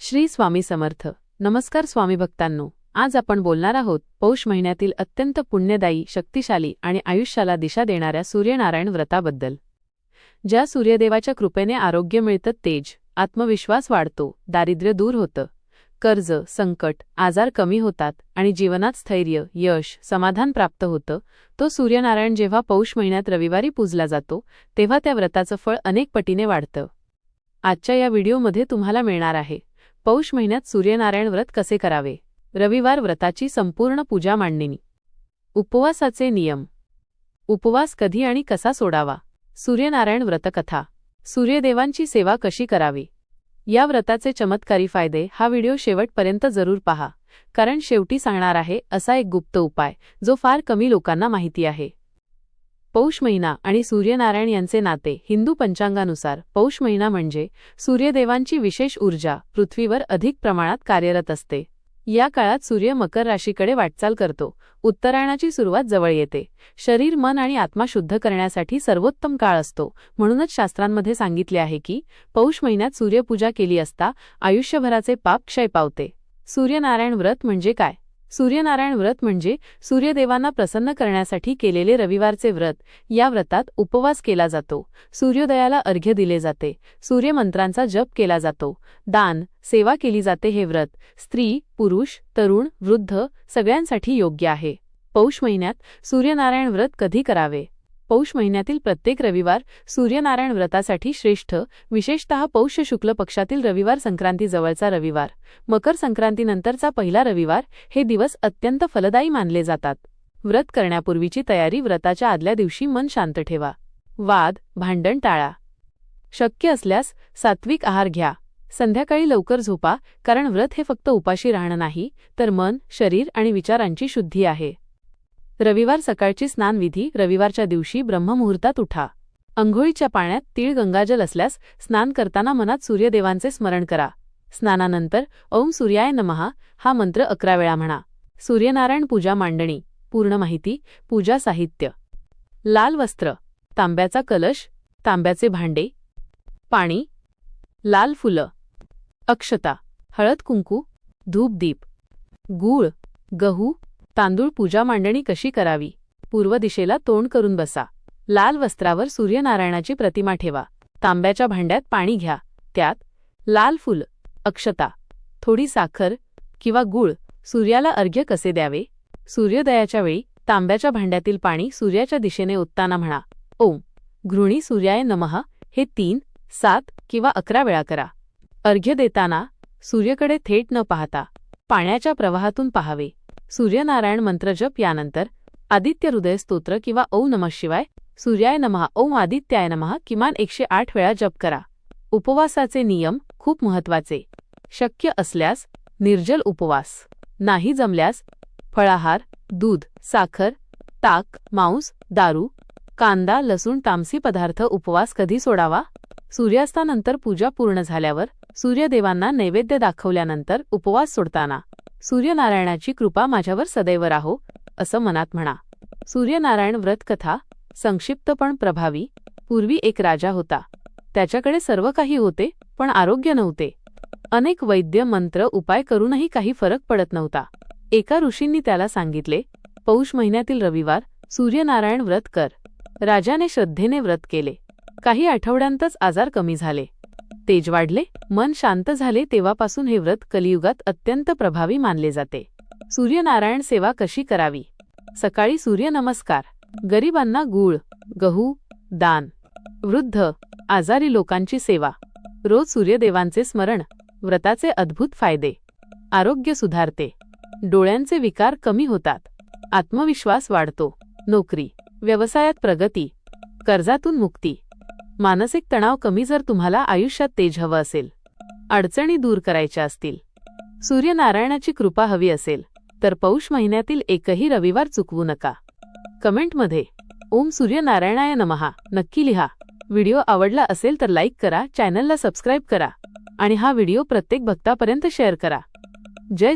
श्री स्वामी समर्थ. नमस्कार स्वामी भक्तांनो. आज आपण बोलणार आहोत पौष महिन्यातील अत्यंत पुण्यदायी शक्तिशाली आणि आयुष्याला दिशा देणाऱ्या सूर्यनारायण व्रताबद्दल. ज्या सूर्यदेवाच्या कृपेने आरोग्य मिळतं तेज आत्मविश्वास वाढतो दारिद्र्य दूर होतं. कर्ज संकट आजार कमी होतात आणि जीवनात स्थैर्य यश समाधान प्राप्त होतं. तो सूर्यनारायण जेव्हा पौष महिन्यात रविवारी पूजला जातो तेव्हा त्या व्रताचं फळ अनेक पटीने वाढतं. आजच्या या व्हिडिओमध्ये तुम्हाला मिळणार आहे. पौष महिन्यात सूर्यनारायण व्रत कसे करावे? रविवार व्रताची संपूर्ण पूजा मांडणी उपवासाचे नियम. उपवास कधी आणि कसा सोडावा? सूर्यनारायण व्रतकथा. सूर्यदेवांची सेवा कशी करावी? या व्रताचे चमत्कारी फायदे हा व्हिडिओ शेवटपर्यंत जरूर पहा कारण शेवटी सांगणार आहे असा एक गुप्त उपाय जो फार कमी लोकांना माहिती आहे. पौष महिना आणि सूर्यनारायण यांचे नाते हिंदू पंचांगानुसार. पौष महिना म्हणजे सूर्यदेवांची विशेष ऊर्जा पृथ्वीवर अधिक प्रमाणात कार्यरत असते. या काळात सूर्य मकर राशीकडे वाटचाल करतो. उत्तरायणाची सुरुवात जवळ येते. शरीर मन आणि आत्मा शुद्ध करण्यासाठी सर्वोत्तम काळ असतो. म्हणूनच शास्त्रांमध्ये सांगितले आहे की पौष महिन्यात सूर्यपूजा केली असता आयुष्यभराचे पाप क्षय पावते. सूर्यनारायण व्रत म्हणजे काय? सूर्यनारायण व्रत म्हणजे सूर्यदेवांना प्रसन्न करण्यासाठी केलेले रविवारचे व्रत. या व्रतात उपवास केला जातो. सूर्योदयाला अर्घ्य दिले जाते. सूर्यमंत्रांचा जप केला जातो. दान सेवा केली जाते हे व्रत. स्त्री पुरुष तरुण वृद्ध सगळ्यांसाठी योग्य आहे. पौष महिन्यात सूर्यनारायण व्रत कधी करावे? पौष महिन्यातील प्रत्येक रविवार सूर्यनारायण व्रतासाठी श्रेष्ठ. विशेषतः पौष शुक्ल पक्षातील रविवार संक्रांतीजवळचा रविवार. मकर संक्रांतीनंतरचा पहिला रविवार हे दिवस अत्यंत फलदायी मानले जातात. व्रत करण्यापूर्वीची तयारी व्रताच्या आदल्या दिवशी मन शांत ठेवा. वाद भांडण टाळा. शक्य असल्यास सात्विक आहार घ्या. संध्याकाळी लवकर झोपा कारण व्रत हे फक्त उपाशी राहणं नाही तर मन शरीर आणि विचारांची शुद्धी आहे. रविवार सकाळची स्नानविधी रविवारच्या दिवशी ब्रह्ममुहूर्तात उठा. अंघोळीच्या पाण्यात तीळ गंगाजल असल्यास स्नान करताना मनात सूर्यदेवांचे स्मरण करा. स्नानानंतर ओम सूर्याय नमहा हा मंत्र अकरा वेळा म्हणा. सूर्यनारायण पूजा मांडणी पूर्ण माहिती पूजा साहित्य. लाल वस्त्र तांब्याचा कलश तांब्याचे भांडे. पाणी लाल फुलं. अक्षता हळद कुंकू धूपदीप गूळ गहू तांदूळ पूजा मांडणी कशी करावी? पूर्व दिशेला तोंड करून बसा. लाल वस्त्रावर सूर्यनारायणाची प्रतिमा ठेवा. तांब्याच्या भांड्यात पाणी घ्या. त्यात लाल फुल अक्षता थोडी साखर किंवा गूळ सूर्याला अर्घ्य कसे द्यावे? सूर्योदयाच्या वेळी तांब्याच्या भांड्यातील पाणी सूर्याच्या दिशेने ओतताना म्हणा. ओम. घृणी सूर्याय नमः. हे तीन सात किंवा अकरा वेळा करा. अर्घ्य देताना सूर्यकडे थेट न पाहता पाण्याच्या प्रवाहातून पाहावे. सूर्यनारायण मंत्रजप यानंतर आदित्य हृदय स्तोत्र किंवा ओ नमः शिवाय सूर्याय नमः ओम आदित्याय नमः किमान एकशे आठ वेळा जप करा. उपवासाचे नियम खूप महत्त्वाचे शक्य असल्यास निर्जल उपवास. नाही जमल्यास फळाहार दूध साखर ताक मांस दारू कांदा लसूण तामसी पदार्थ उपवास कधी सोडावा? सूर्यास्तानंतर पूजा पूर्ण झाल्यावर सूर्यदेवांना नैवेद्य दाखवल्यानंतर उपवास सोडताना सूर्यनारायणाची कृपा माझ्यावर सदैव राहो असं मनात म्हणा. सूर्यनारायण व्रतकथा संक्षिप्त पण प्रभावी पूर्वी एक राजा होता. त्याच्याकडे सर्व काही होते पण आरोग्य नव्हते. अनेक वैद्य मंत्र उपाय करूनही काही फरक पडत नव्हता. एका ऋषींनी त्याला सांगितले पौष महिन्यातील रविवार सूर्यनारायण व्रत कर. राजाने श्रद्धेने व्रत केले. काही आठवड्यांतच आजार कमी झाले. तेज वाढले मन शांत झाले तेव्हापासून हे व्रत कलियुगात अत्यंत प्रभावी मानले जाते. सूर्यनारायण सेवा कशी करावी? सकाळी सूर्यनमस्कार गरिबांना गूळ गहू दान वृद्ध आजारी लोकांची सेवा रोज सूर्यदेवांचे स्मरण व्रताचे अद्भुत फायदे आरोग्य सुधारते डोळ्यांचे विकार कमी होतात आत्मविश्वास वाढतो नोकरी व्यवसायात प्रगती कर्जातून मुक्ती. मानसिक तणाव कमी जर तुम्हाला आयुष्यात तेज हवं असेल. अडचणी दूर करायच्या असतील. सूर्यनारायणाची कृपा हवी असेल तर पौष महिन्यातील एकही रविवार चुकवू नका. कमेंटमध्ये ओम सूर्यनारायणाय नमहा नक्की लिहा. व्हिडिओ आवडला असेल तर लाईक करा चॅनलला सबस्क्राईब करा आणि हा व्हिडिओ प्रत्येक भक्तापर्यंत शेअर करा. जय